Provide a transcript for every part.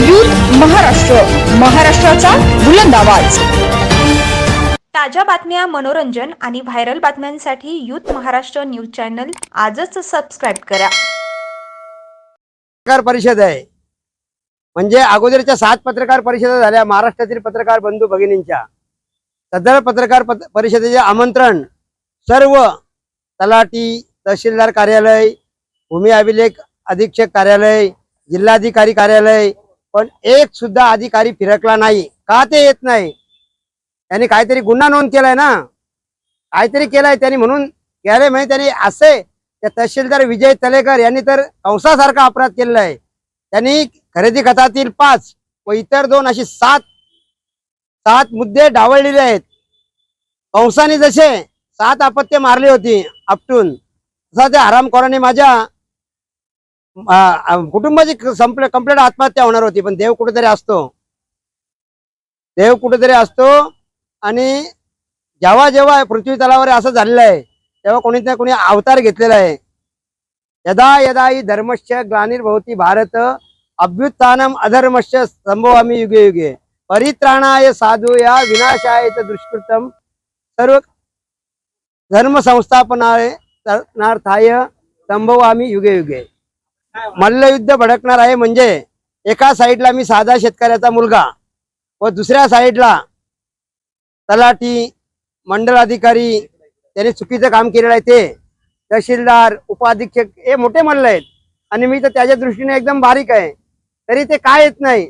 Youth Maharashtra महाराष्ट्राचा बुलंद आवाज. ताज्या बातम्या मनोरंजन आणि व्हायरल बातम्यांसाठी युथ महाराष्ट्र न्यूज चॅनल आजच सबस्क्राईब करा. पत्रकार परिषद आहे. म्हणजे अगोदरच्या सात पत्रकार परिषदा झाल्या. महाराष्ट्रातील पत्रकार बंधू भगिनींच्या. सदर पत्रकार पत- परिषदेचे आमंत्रण सर्व तलाठी तहसीलदार कार्यालय भूमी अभिलेख अधीक्षक कार्यालय जिल्हाधिकारी कार्यालय पण एक सुद्धा अधिकारी फिरकला नाही. का ते येत नाही? त्यांनी काहीतरी गुन्हा नोंद केलाय ना? काहीतरी केलाय त्यांनी म्हणून गेले म्हणजे त्यांनी असे त्या तहसीलदार विजय तलेकर यांनी तर कंसासारखा अपराध केलेला आहे. त्यांनी खरेदी खतातील पाच व इतर दोन अशी सात सात मुद्दे डावळलेले आहेत. कंसाने जसे सात अपत्य मारली होती आपटून. तसा त्या हरामखोराने माझ्या कुटुंबाची संपले कंप्लीट आत्महत्या होणार होती पण देव कुठेतरी असतो. देव कुठेतरी असतो आणि जेव्हा जेव्हा पृथ्वी तलावर असं झालेलं आहे तेव्हा कोणी ना कोणी अवतार घेतलेला आहे. यदा यदा ही धर्मश्च ग्लानिर्भवती भारत अभ्युत्थानम अधर्मश्च संभवामी युगे युगे। परित्राणाय साधू या विनाशाय दुष्कृतम सर्व धर्म संस्थापनाय संभवामी युगे युगे। मल्लयुद्ध भडकणार आहे म्हणजे एका साईडला मी साधा शेतकऱ्याचा मुलगा व दुसऱ्या साईडला तलाठी मंडल अधिकारी त्याने चुकीचं काम केलेलं आहे ते. तहसीलदार उपाधीक्षक हे मोठे मल्ल आहेत. आणि मी तर त्याच्या दृष्टीने एकदम बारीक आहे. तरी ते काय येत नाही?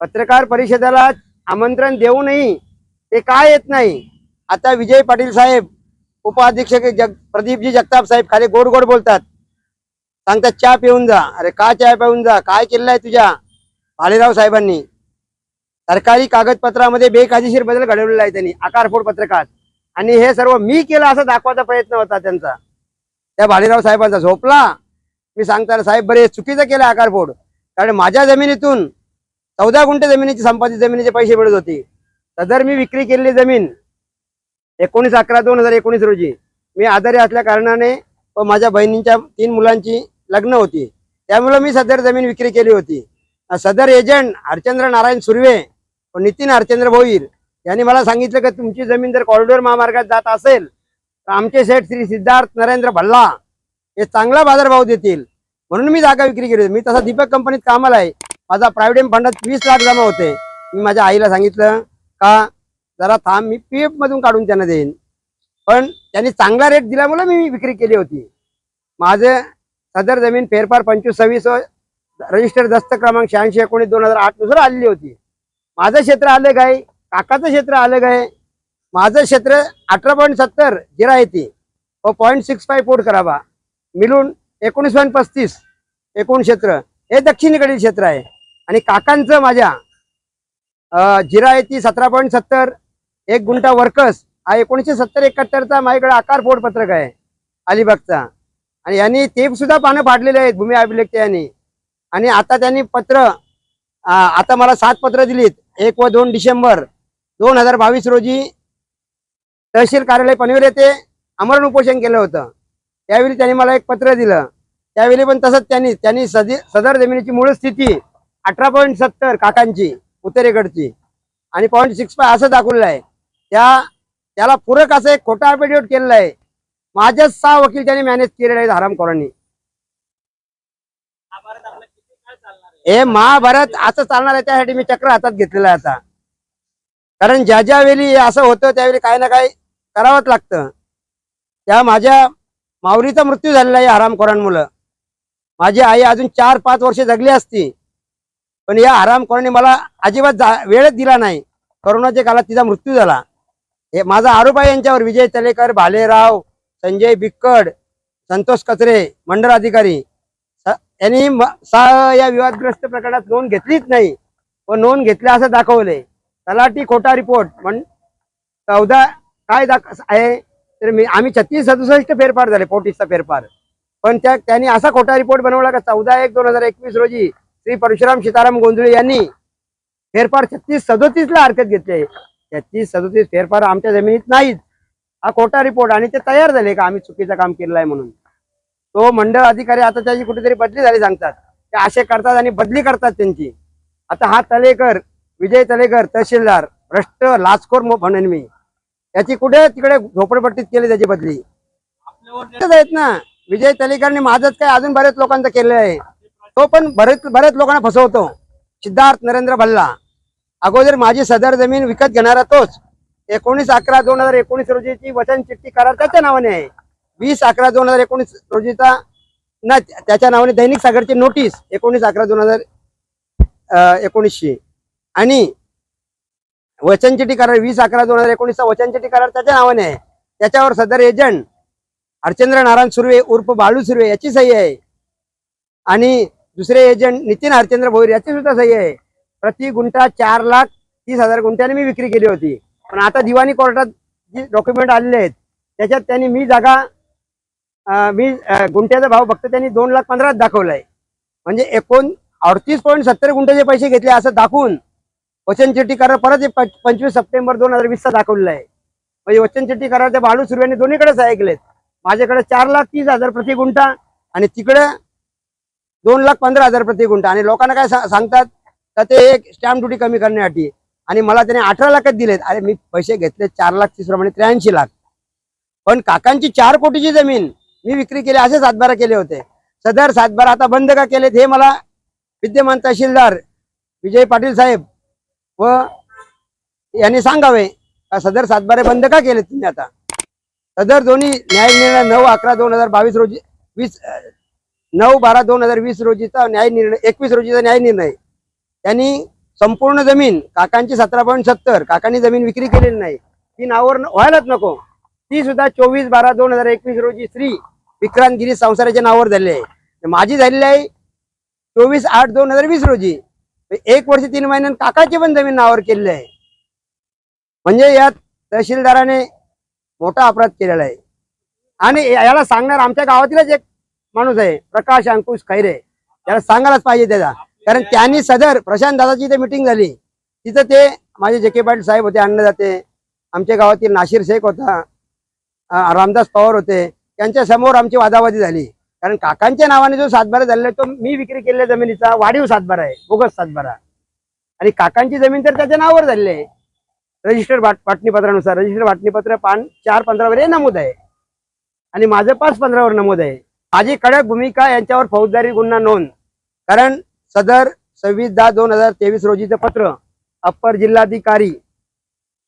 पत्रकार परिषदेला आमंत्रण देऊनही ते काय येत नाही? आता विजय पाटील साहेब उपाधीक्षक जग प्रदीपजी जगताप साहेब खाली गोड गोड बोलतात. सांगतात चहा पिऊन जा. अरे का चहा पिऊन जा? काय केलेलं आहे तुझ्या? भालेराव साहेबांनी सरकारी कागदपत्रामध्ये बेकायदेशीर बदल घडवलेला आहे त्यांनी आकारफोड पत्रकात. आणि हे सर्व मी केलं असं दाखवायचा प्रयत्न होता त्यांचा. त्या भालेराव साहेबांचा झोपला. मी सांगताना साहेब बरे चुकीचं केलं आकारफोड. कारण माझ्या जमिनीतून चौदा गुंठे जमिनीची संपादित जमिनीचे पैसे मिळत होते. सदर मी विक्री केलेली जमीन एकोणीस अकरा दोन हजार एकोणीस रोजी मी आजारी असल्या कारणाने व माझ्या बहिणींच्या तीन मुलांची लग्न होती. त्यामुळे मी सदर जमीन विक्री केली होती. सदर एजंट हरचंद्र नारायण सुर्वे व नितीन हरचंद्र भोईर यांनी मला सांगितलं की तुमची जमीन जर कॉरिडोर महामार्गात जात असेल तर आमचे सेठ श्री सिद्धार्थ नरेंद्र भल्ला हे चांगला बाजारभाव देतील. म्हणून मी जागा विक्री केली होती. मी तसा दीपक कंपनीत कामाला आहे. माझा प्रायव्हेट फंडात वीस लाख जमा होते. मी माझ्या आईला सांगितलं का जरा थांब मी पी मधून काढून त्यांना देईन. पण त्यांनी चांगला रेट दिल्यामुळे मी विक्री केली होती. माझं सदर जमीन फेरफार पंचवीस सव्वीस रजिस्टर दस्त क्रमांक शहाऐंशी एकोणीस दोन हजार आठनुसार आलेली होती. माझं क्षेत्र आलं काय? काकाचं क्षेत्र आलं काय? माझं क्षेत्र अठरा पॉईंट सत्तर जिरा येते व पॉईंट सिक्स फाय फूट करावा मिळून एकोणीस पॉईंट पस्तीस एकूण क्षेत्र. हे दक्षिणेकडील क्षेत्र आहे. आणि काकांचं माझ्या जिरा येते सतरा पॉईंट सत्तर. एक गुंठा वर्कस. हा एकोणीसशे सत्तर एकाहत्तरचा माझ्याकडे आकार फोडपत्रक आहे. अलिबागचा. आणि यांनी ते सुद्धा पानं फाडलेले आहेत भूमी अभिलेखच्या यांनी. आणि आता त्यांनी पत्र आता मला सात पत्र दिलीत. एक व दोन डिसेंबर दोन हजार बावीस रोजी तहसील कार्यालय पनवेल येथे आमरण उपोषण केलं होतं. त्यावेळी त्यांनी मला एक पत्र दिलं. त्यावेळी पण तसंच त्यांनी त्यांनी सदी सदर जमिनीची मूळ स्थिती अठरा पॉईंट सत्तर काकांची उत्तरेकडची आणि पॉईंट सिक्स फाय असं दाखवलेलं आहे. त्या त्याला पूरक असं एक खोटा अफिडेविट केलेला आहे. माझ्याच सहा वकील त्यांनी मॅनेज केलेले आहेत हरामखोरांनी हे महाभारत असं चालणार आहे त्यासाठी मी चक्र हातात घेतलेलं आहे आता. कारण ज्या ज्या वेळी असं होतं त्यावेळी काही ना काही करावंच लागतं. त्या माझ्या माऊलीचा मृत्यू झालेला आहे हरामखोरांमुळं माझी आई अजून चार पाच वर्ष जगली असती. पण या हरामखोरांनी मला अजिबात जा- वेळच दिला नाही. करोनाच्या काळात तिचा मृत्यू झाला. हे माझा आरोप आहे यांच्यावर विजय तलेकर भालेराव संजय बिक्कड संतोष कचरे मंडळ अधिकारी. यांनी सा- या विवादग्रस्त प्रकरणात नोंद घेतलीच नाही. व नोंद घेतल्या असं दाखवलंय तलाठी खोटा रिपोर्ट. म्हण चौदा काय दाख आहे? तर मी आम्ही छत्तीस सदुसष्ट फेरफार झाले पोटीसचा फेरफार. पण त्या त्यांनी असा खोटा रिपोर्ट बनवला का चौदा एक दोन हजार एकवीस रोजी श्री परशुराम सीताराम गोंधळे यांनी फेरफार छत्तीस सदोतीसला हरकत घेतले. छत्तीस सदोतीस फेरफार आमच्या जमिनीत नाहीत. हा खोटा रिपोर्ट आणि ते तयार झाले का आम्ही चुकीचं काम केलेलं आहे म्हणून. तो मंडळ अधिकारी आता त्याची कुठेतरी बदली झाली सांगतात. ते असे करतात आणि बदली करतात त्यांची. आता हा तलेकर विजय तलेकर तहसीलदार भ्रष्ट लाचखोर म्हणेन मी याची कुठे तिकडे झोपडपट्टीत केली त्याची बदली. आहेत ना. विजय तलेकरने माझंच काय अजून बरेच लोकांचं केलेलं आहे तो पण बरेच बऱ्याच लोकांना फसवतो. सिद्धार्थ नरेंद्र भल्ला. अगोदर माझी सदर जमीन विकत घेणारा तोच. एकोणीस अकरा दोन हजार एकोणीस रोजीची वचन चिठ्ठी करार त्याच्या नावाने आहे. वीस अकरा दोन हजार एकोणीस रोजीचा ना त्याच्या नावाने दैनिक सागरची नोटीस एकोणीस अकरा दोन हजार एकोणीसशे आणि वचन चिठ्ठी करार वीस अकरा दोन हजार एकोणीसचा वचन चिठ्ठी करार त्याच्या नावाने आहे. त्याच्यावर सदर एजंट हरचंद्र नारायण सुर्वे उर्फ बाळू सुर्वे याची सही आहे. आणि दुसरे एजंट नितीन हरचंद्र भोईर याची सुद्धा सही आहे. प्रति गुंठा चार लाख तीस हजार गुंठ्याने मी विक्री केली होती. पण आता दिवाणी कोर्टात जी डॉक्युमेंट आलेले आहेत त्याच्यात त्यांनी मी जागा मी गुंठ्याचा भाव फक्त त्यांनी दोन लाख पंधराच दाखवलाय. म्हणजे एकूण अडतीस पॉईंट सत्तर गुंठ्याचे पैसे घेतले असं दाखवून वचन चिठ्ठी करार परत पंचवीस सप्टेंबर दोन हजार वीसचा दाखवलेला आहे. म्हणजे वचन चिठ्ठी करार त्या बाळू सुर्वेने दोन्हीकडेच ऐकलेत. माझ्याकडे चार लाख तीस हजार प्रति गुंठा आणि तिकडे दोन लाख पंधरा हजार प्रति गुंठा. आणि लोकांना काय सांगतात तर ते एक स्टॅम्प ड्युटी कमी करण्यासाठी. आणि मला त्याने अठरा लाखात दिलेत. अरे मी पैसे घेतले चार लाख तीस प्रमाणे त्र्याऐंशी लाख. पण काकांची चार कोटीची जमीन मी विक्री केली असे सातबारा केले होते. सदर सातबारा आता बंद का केलेत हे मला विद्यमान तहसीलदार विजय पाटील साहेब व यांनी सांगावे. का सदर सातबारे बंद का केले तुम्ही आता? सदर दोन्ही न्याय निर्णय नऊ अकरा दोन हजार बावीस रोजी वीस नऊ बारा दोन हजार वीस रोजीचा न्याय निर्णय एकवीस रोजीचा न्याय निर्णय. त्यांनी संपूर्ण जमीन काकांची सतरा पॉईंट सत्तर काकांनी जमीन विक्री केलेली नाही. ती नावावर व्हायलाच नको. ती सुद्धा चोवीस बारा दोन हजार एकवीस रोजी श्री विक्रांत गिरी संसाराच्या नावावर झालेली आहे. माझी झालेली आहे चोवीस आठ दोन हजार वीस रोजी. एक वर्ष तीन महिन्यात काकाची पण जमीन नावावर केलेली आहे. म्हणजे यात तहसीलदाराने मोठा अपराध केलेला आहे. आणि याला सांगणार आमच्या गावातीलच एक माणूस आहे प्रकाश अंकुश खैरे. याला सांगायलाच पाहिजे त्याचा कारण त्यांनी सदर प्रशांत दादाची इथे मिटिंग झाली. तिथं ते माझे जे के पाटील साहेब होते अन्नदाते आमच्या गावातील नाशिर शेख होता रामदास पवार होते. त्यांच्यासमोर आमची वादावादी झाली. कारण काकांच्या नावाने जो सातबारा झालेला तो मी विक्री केलेल्या जमिनीचा वाढीव सातबारा आहे बोगस सातबारा. आणि काकांची जमीन तर त्याच्या नावावर झालेली आहे. रजिस्टर वाटणीपत्रानुसार रजिस्टर वाटणीपत्र पान चार पंधरावर हे नमूद आहे. आणि माझं पाच पंधरावर नमूद आहे. माझी कडक भूमिका यांच्यावर फौजदारी गुन्हा नोंद. कारण सदर सव्वीस दहा दोन हजार तेवीस रोजीचं पत्र अप्पर जिल्हाधिकारी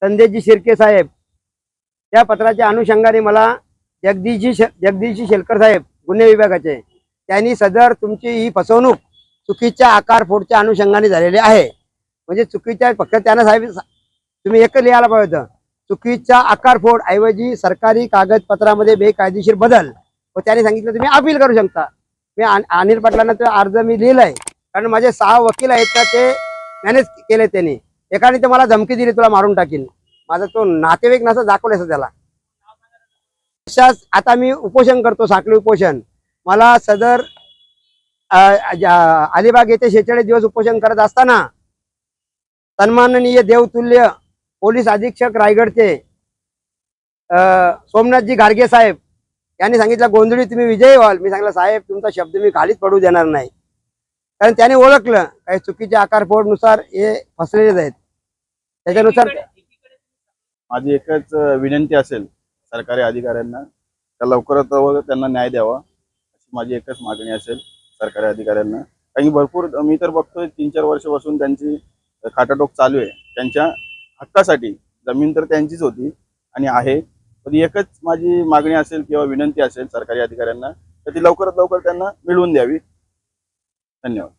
संदेशजी शिर्के साहेब. त्या पत्राच्या अनुषंगाने मला जगदीशजी श- जगदीशजी शेलकर साहेब गुन्हे विभागाचे त्यांनी सदर तुमची ही फसवणूक चुकीच्या आकार फोडच्या अनुषंगाने झालेली आहे. म्हणजे चुकीच्या फक्त त्यांना साहेब तुम्ही एक लिहायला पाहिजे होतं. चुकीच्या आकार फोड ऐवजी सरकारी कागदपत्रामध्ये बेकायदेशीर बदल. व त्याने सांगितलं तुम्ही अपील करू शकता. मी अनिल पाटलांना तो अर्ज मी लिहिलाय. कारण माझे सहा वकील आहेत ना ते मॅनेज केले त्यांनी. एकाने ते मला धमकी दिली तुला मारून टाकीन. माझा तो नातेवाईक नसा दाखवले त्याला तशाच आता मी उपोषण करतो साखळी उपोषण. मला सदर अलिबाग येथे शेहेचाळीस दिवस उपोषण करत असताना सन्माननीय देवतुल्य पोलीस अधीक्षक रायगडचे सोमनाथजी गाडगे साहेब यांनी सांगितलं गोंधळी तुम्ही विजयी व्हाल. मी सांगितलं साहेब तुमचा शब्द मी खालीच पडू देणार नाही. कारण त्याने ओळखलं काही चुकीच्या आकारफोडनुसार हे फसलेलेच आहेत. त्याच्यानुसार माझी एकच विनंती असेल सरकारी अधिकाऱ्यांना त्या लवकरात लवकर त्यांना न्याय द्यावा अशी माझी एकच मागणी असेल सरकारी अधिकाऱ्यांना. कारण की भरपूर मी तर बघतोय तीन चार वर्षापासून त्यांची खाटाटोक चालू आहे. त्यांच्या हक्कासाठी जमीन तर त्यांचीच होती आणि आहे. पण एकच माझी मागणी असेल किंवा विनंती असेल सरकारी अधिकाऱ्यांना तर ती लवकरात लवकर त्यांना मिळवून द्यावी. धन्यवाद.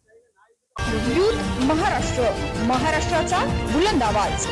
युथ महाराष्ट्र महाराष्ट्राचा बुलंद आवाज.